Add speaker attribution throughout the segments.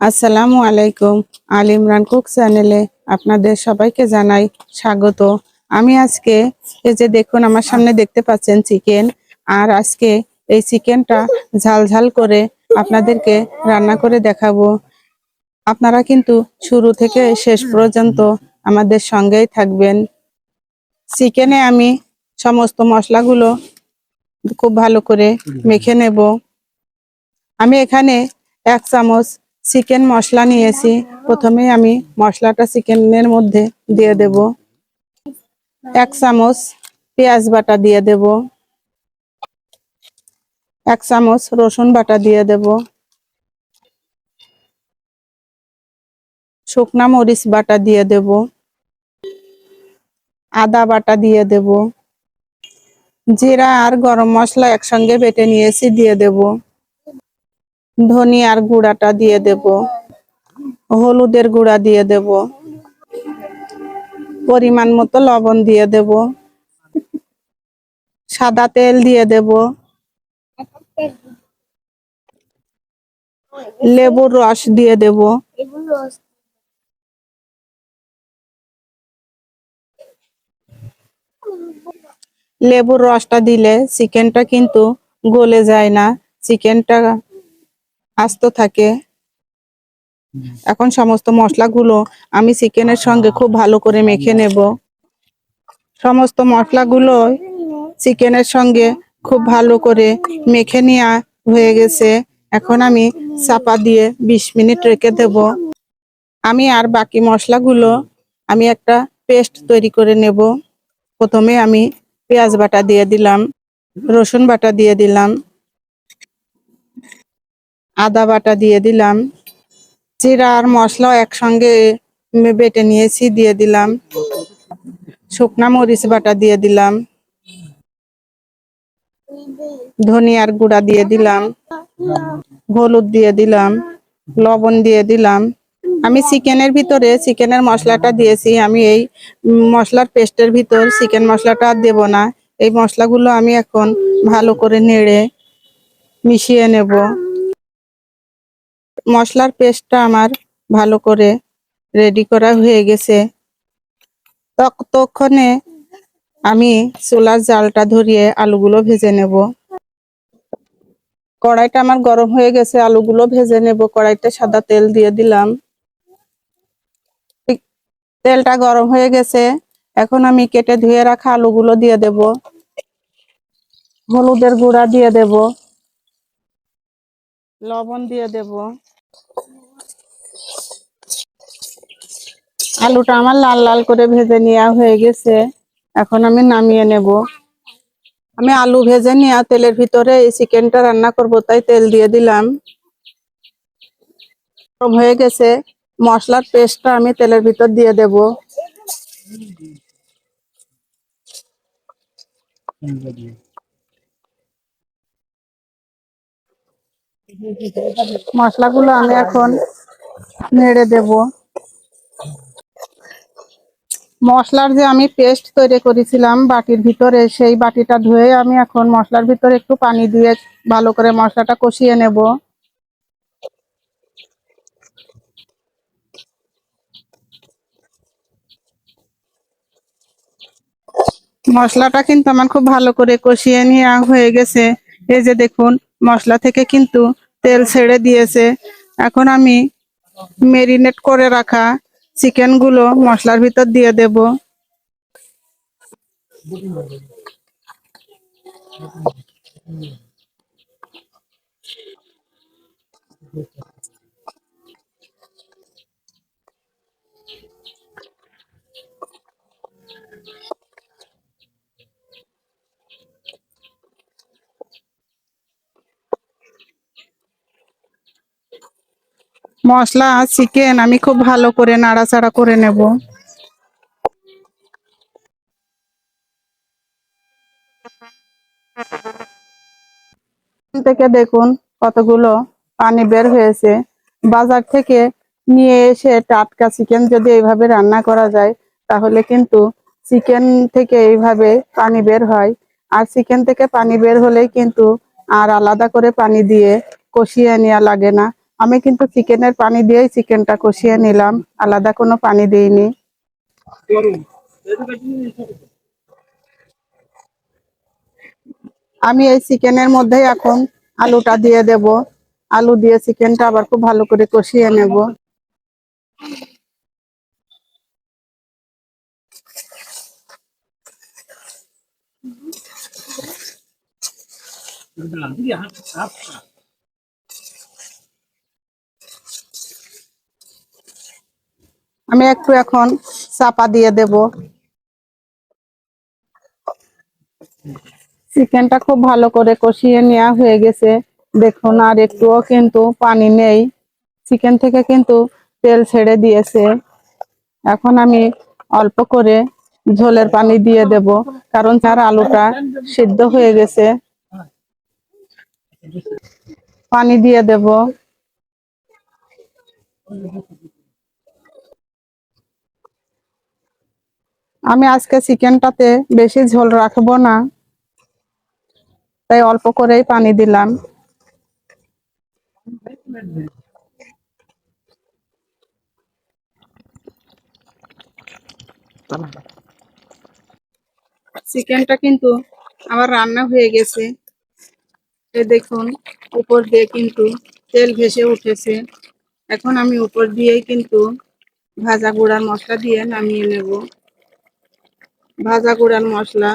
Speaker 1: আসসালামু আলাইকুম, আল ইমরান কুক চ্যানেলে আপনাদের সবাইকে জানাই স্বাগত। আমি আজকে এই যে দেখুন, আমার সামনে দেখতে পাচ্ছেন চিকেন, আর আজকে এই চিকেনটা ঝাল ঝাল করে আপনাদেরকে রান্না করে দেখাবো। আপনারা কিন্তু শুরু থেকে শেষ পর্যন্ত আমাদের সঙ্গেই থাকবেন। চিকেনে আমি সমস্ত মশলাগুলো খুব ভালো করে মেখে নেব। আমি এখানে এক চামচ চিকেন মশলা নিয়েছি। প্রথমে আমি মশলাটা চিকেনের মধ্যে দিয়ে দেব। এক চামচ পেঁয়াজ বাটা দিয়ে দেব। এক চামচ রসুন বাটা দিয়ে দেব। শুকনা মরিচ বাটা দিয়ে দেব। আদা বাটা দিয়ে দেব। জিরা আর গরম মশলা একসঙ্গে বেটে নিয়েছি দিয়ে দেব। ধনিয়ার গুঁড়াটা দিয়ে দেব। হলুদের গুঁড়া দিয়ে দেব। পরিমাণ মতো লবণ দিয়ে দেব। সাদা তেল দিয়ে দেব। লেবুর রস দিয়ে দেব। লেবুর রসটা দিলে চিকেনটা কিন্তু গলে যায় না। চিকেনটা আস্ত থাকে। এখন সমস্ত মশলাগুলো আমি চিকেনের সঙ্গে খুব ভালো করে মেখে নেব। সমস্ত মশলাগুলো চিকেনের সঙ্গে খুব ভালো করে মেখে নেওয়া হয়ে গেছে। এখন আমি চাপা দিয়ে বিশ মিনিট রেখে দেব। আমি আর বাকি মশলাগুলো আমি একটা পেস্ট তৈরি করে নেব। প্রথমে আমি পেঁয়াজ বাটা দিয়ে দিলাম, রসুন বাটা দিয়ে দিলাম। আদা বাটা দিয়ে দিলাম। জিরা আর মশলা একসঙ্গে বেটে নিয়েছি, দিয়ে দিলাম। শুকনা মরিচ বাটা দিয়ে দিলাম। ধনিয়ার গুঁড়া দিয়ে দিলাম। হলুদ দিয়ে দিলাম। লবণ দিয়ে দিলাম। আমি চিকেনের ভিতরে চিকেনের মশলাটা দিয়েছি। আমি এই মশলার পেস্টের ভিতর চিকেন মশলাটা আর দেব না। এই মশলাগুলো আমি এখন ভালো করে নেড়ে মিশিয়ে নেব। মশলার পেস্টটা আমার ভালো করে রেডি করা হয়ে গেছে। ততক্ষণে আমি চুলার জালটা ধরিয়ে আলুগুলো ভেজে নেব। কড়াইটা আমার গরম হয়ে গেছে, আলুগুলো ভেজে নেব। কড়াইতে সাদা তেল দিয়ে দিলাম। তেলটা গরম হয়ে গেছে, এখন আমি কেটে ধুয়ে রাখা আলুগুলো দিয়ে দেব। হলুদের গুঁড়া দিয়ে দেব। লবণ দিয়ে দেব। আলুটা আমার লাল লাল করে ভেজে নেওয়া হয়ে গেছে। এখন আমি নামিয়ে নেব। আমি আলু ভেজে নিয়ে তেলের ভিতরে এই চিকেনটা রান্না করব, তাই তেল দিয়ে দিলাম। হয়ে গেছে, মশলার পেস্টটা আমি তেলের ভিতর দিয়ে দেব। মশলাগুলো আমি এখন নেড়ে দেব। মশলার যে আমি পেস্ট তৈরি করেছিলাম বাটির ভিতরে, সেই বাটিটা ধুয়ে আমি এখন মশলার ভিতরে একটু পানি দিয়ে ভালো করে মশলাটা কষিয়ে নেব। মশলাটা কিন্তু আমার খুব ভালো করে কষিয়ে নেওয়া হয়ে গেছে। এই যে দেখুন, মশলা থেকে কিন্তু তেল ছেড়ে দিয়েছে। এখন আমি মেরিনেট করে রাখা চিকেনগুলো মশলার ভিতর দিয়ে দেব। মশলা চিকেন আমি খুব ভালো করে নাড়াচাড়া করে নেব। থেকে দেখুন কতগুলো পানি বের হয়েছে। বাজার থেকে নিয়ে এসে টাটকা চিকেন যদি এইভাবে রান্না করা যায়, তাহলে কিন্তু চিকেন থেকে এইভাবে পানি বের হয়। আর চিকেন থেকে পানি বের হলেই কিন্তু আর আলাদা করে পানি দিয়ে কষিয়ে নেওয়া লাগে না। আমি কিন্তু চিকেনের পানি দিয়েই চিকেনটা কষিয়ে নিলাম। আলাদা কোনো পানি দিইনি। আমি এই চিকেনের মধ্যে এখন আলুটা দিয়ে দেব। আলু দিয়ে চিকেনটা আবার খুব ভালো করে কষিয়ে নেব। আমি একটু এখন চাপা দিয়ে দেব। চিকেনটা খুব ভালো করে কষিয়ে নেওয়া হয়ে গেছে। দেখুন, আর একটুও কিন্তু পানি নেই। চিকেন থেকে কিন্তু তেল ছেড়ে দিয়েছে। এখন আমি অল্প করে ঝোলের পানি দিয়ে দেব, কারণ তার আলুটা সিদ্ধ হয়ে গেছে। পানি দিয়ে দেব। আমি আজকে চিকেনটাতে বেশি ঝোল রাখব না। তাই অল্প করেই পানি দিলাম। চিকেনটা কিন্তু আমার রান্না হয়ে গেছে। এ দেখুন, উপর দিয়ে কিন্তু তেল ভেসে উঠেছে। এখন আমি উপর দিয়েই কিন্তু ভাজা গুঁড়ার মশলা দিয়ে নামিয়ে নেব। ভাজা গুঁড়ার মশলা।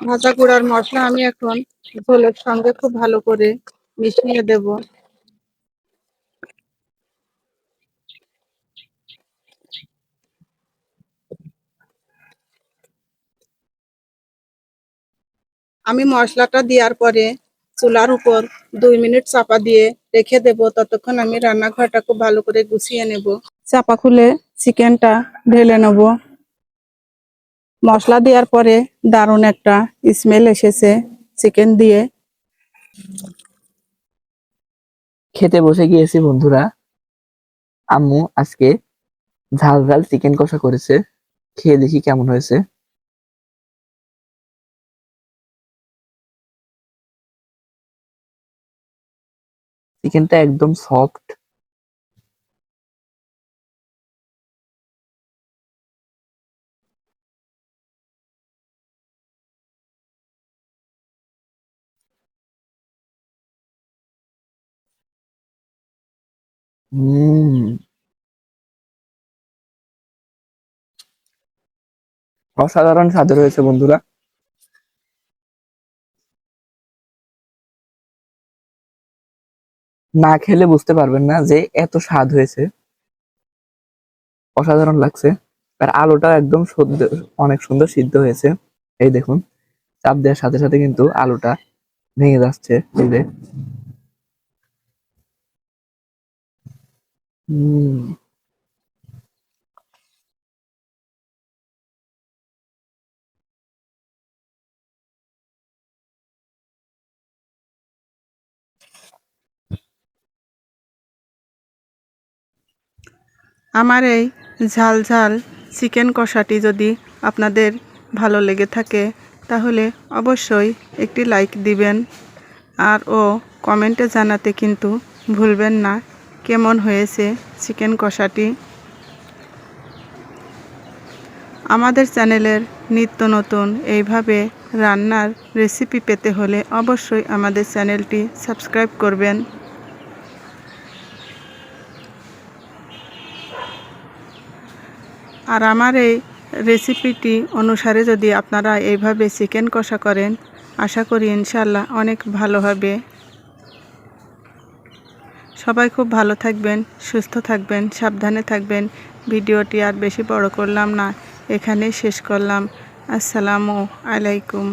Speaker 1: ভাজা গুঁড়ার মশলা আমি এখন ঝোলের সঙ্গে খুব ভালো করে মিশিয়ে দেব। আমি মশলাটা দেওয়ার পরে চুলার উপর দুই মিনিট চাপা দিয়ে রেখে দেব। ততক্ষণ আমি রান্নাঘরটা খুব ভালো করে গুছিয়ে নেব। চাপা খুলে চিকেনটা ঢেলে নেব। মশলা দেওয়ার পরে দারুণ একটা স্মেল এসেছে চিকেন দিয়ে।
Speaker 2: খেতে বসে গিয়েছি বন্ধুরা। আম্মু আজকে ঝাল ঝাল চিকেন কষা করেছে। খেয়ে দেখি কেমন হয়েছে। চিকেনটা একদম সফট হুম অসাধারণ স্বাদের রয়েছে বন্ধুরা। না খেলে বুঝতে পারবেন না যে এত স্বাদ হয়েছে। অসাধারণ লাগছে। আর আলুটা একদম সদ্য, অনেক সুন্দর সিদ্ধ হয়েছে। এই দেখুন, চাপ দেওয়ার সাথে সাথে কিন্তু আলুটা ভেঙে যাচ্ছে এই হুম
Speaker 1: আমার এই ঝাল ঝাল চিকেন কষাটি যদি আপনাদের ভালো লেগে থাকে, তাহলে অবশ্যই একটি লাইক দিবেন। আর ও কমেন্টে জানাতে কিন্তু ভুলবেন না, কেমন হয়েছে চিকেন কষাটি? আমাদের চ্যানেলের নিত্য নতুন এইভাবে রান্নার রেসিপি পেতে হলে অবশ্যই আমাদের চ্যানেলটি সাবস্ক্রাইব করবেন। আর আমার এই রেসিপিটি অনুসারে যদি আপনারা এইভাবে চিকেন কষা করেন, আশা করি ইনশাল্লাহ অনেক ভালো হবে। সবাই খুব ভালো থাকবেন, সুস্থ থাকবেন, সাবধানে থাকবেন। ভিডিওটি আর বেশি বড় করলাম না, এখানেই শেষ করলাম। আসসালামু আলাইকুম।